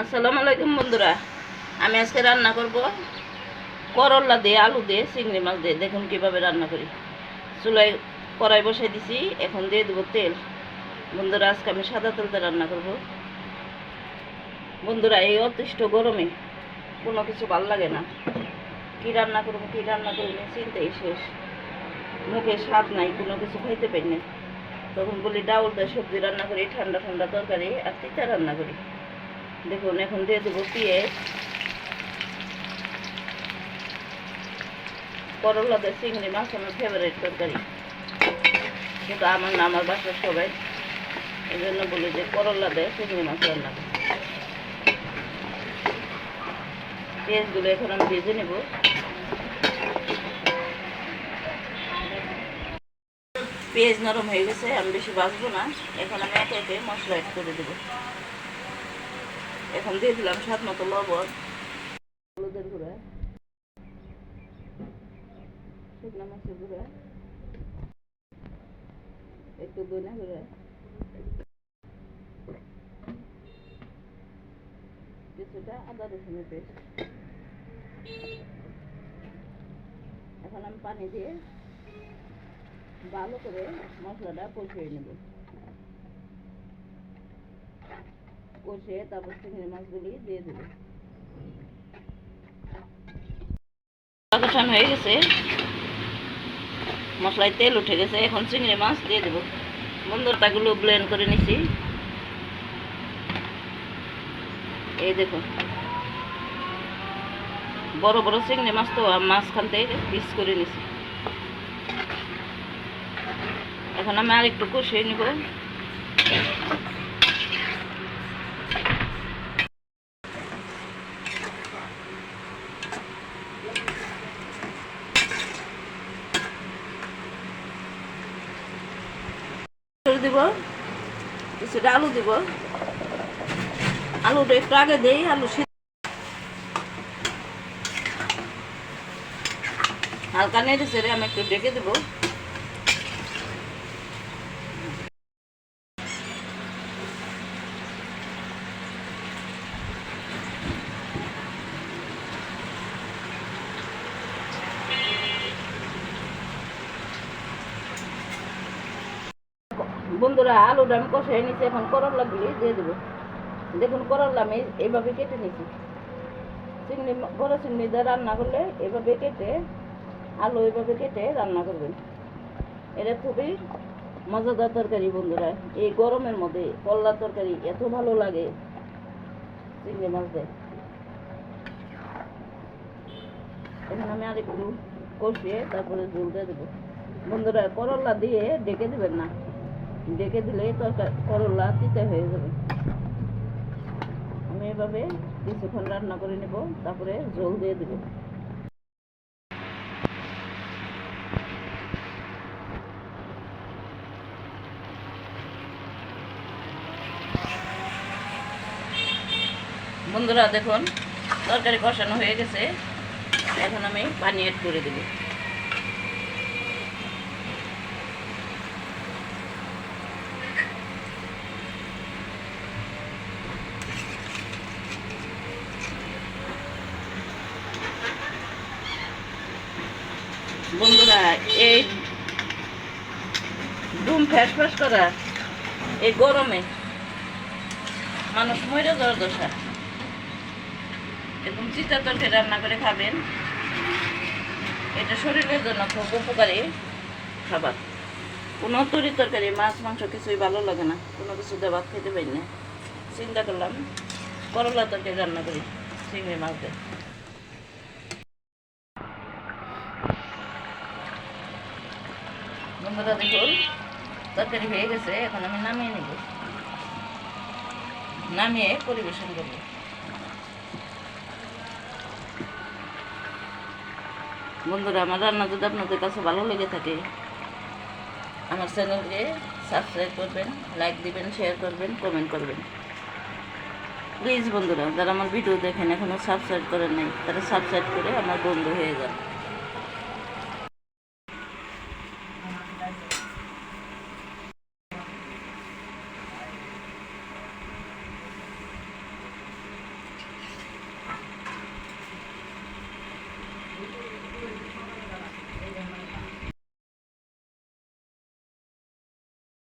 আসসালামু আলাইকুম বন্ধুরা। আমি আজকে রান্না করব করলা দিয়ে, আলু দিয়ে, চিংড়ি মাছ দিয়ে। দেখুন কীভাবে রান্না করি। চুলায় কড়াই বসাই দিছি, এখন দিয়ে দেবো তেল। বন্ধুরা, আজকে আমি সাদা তেলতে রান্না করব। বন্ধুরা, এই অতিষ্ঠ গরমে কোনো কিছু ভালো লাগে না। কি রান্না করব, কি রান্না করব চিন্তাই শেষ। মুখে স্বাদ নাই, কোনো কিছু খাইতে পারি না। তখন বলি ডাউল দিয়ে সবজি রান্না করি, ঠান্ডা ঠান্ডা তরকারি আর তিতা রান্না করি। দেখুন, এখন দিয়ে দেবো পেঁয়াজ। করলা দিয়ে চিংড়ি মাছ আমার ফেভারিট তরকারি। কিন্তু আমার না, আমার বাসার সবাই এই জন্য বলি যে করলা দিয়ে চিংড়ি মাছ রান্না পেঁয়াজগুলো এখন আমি ভেজে নেব। পেঁয়াজ নরম হয়ে গেছে, আমি বেশি বাঁচবো না। এখন আমি একে একে মশলা অ্যাড করে দেবো। এখন দিয়ে দিলাম স্বাদ মতো লবণ। হলুদের গুঁড়া। শুকনো মাছের গুঁড়া। একটু দইনা গুঁড়া। কিছুটা আদা রসুনের পেস্ট। এখন আমি পানি দিয়ে ভালো করে মশলাটা কষিয়ে নেব। কষে তারপর চিংড়ি মাছগুলি দিয়ে দেব। কষানো হয়ে গেছে। মশলায় তেল উঠে গেছে, এখন চিংড়ি মাছ দিয়ে দেবো। বন্ধুরটাগুলো ব্লেন্ড করে নিছি। এই দেখো। বড় বড় চিংড়ি মাছ তো মাছখান থেকে পিস করে নিছি। এখন আমি আর একটু কষিয়ে নিব। দিব, কিছুটা আলু দিব। আলুটা একটু আগে দেই, আলু হালকা নেড়ে ছেড়ে আমি একটু ডেকে দেবো। বন্ধুরা, আলুটা আমি কষাই নিচ্ছি এখন করলাগুলি দিয়ে দেবো। দেখুন, করলা আমি এইভাবে কেটে নিচ্ছি চিংড়ি, বড় চিংড়ি দিয়ে রান্না করলে এভাবে কেটে, আলু এভাবে কেটে রান্না করবেন। এটা খুবই মজাদার তরকারি বন্ধুরা। এই গরমের মধ্যে করলার তরকারি এত ভালো লাগে চিংড়ি মাছ দেয়। এখন আমি আর একটু কষিয়ে তারপরে জল দিয়ে দেবো। বন্ধুরা, করলা দিয়ে ডেকে দেবেন না। ডেকে দিলে তরকারি করলা তিতে হয়ে যাবে। আমি এভাবে কিছুক্ষণ রান্না করে নেব, তারপরে জল দিয়ে দেবো। বন্ধুরা, দেখুন, তরকারি কষানো হয়ে গেছে। এখন আমি পানি অ্যাড করে দেবো। বন্ধুরা, এই ডুম ফ্যাস ফ্যাস করা, এই গরমে। মানুষ মরে যাওয়ার দশা। এরকম চিতা তরকারি রান্না করে খাবেন, এটা শরীরের জন্য খুব উপকারী খাবার। কোনো তরি তরকারি, মাছ, মাংস কিছুই ভালো লাগে না। কোনো কিছু দিয়ে খেতে পারি না। চিন্তা করলাম, করলা তরকারি রান্না করি, চিংড়ি মাছ দিয়ে। বন্ধুরা দেখুন তরকারি হয়ে গেছে, এখন আমি নামিয়ে নেব। নামিয়ে পরিবেশন করব। বন্ধুরা, আমার রান্না যদি আপনাদের কাছে ভালো লেগে থাকে, আমার চ্যানেলকে সাবস্ক্রাইব করবেন লাইক দিবেন শেয়ার করবেন কমেন্ট করবেন। প্লিজ বন্ধুরা, যারা আমার ভিডিও দেখেন এখনও সাবস্ক্রাইব করেন নাই, তারা সাবস্ক্রাইব করে আমার বন্ধু হয়ে যান।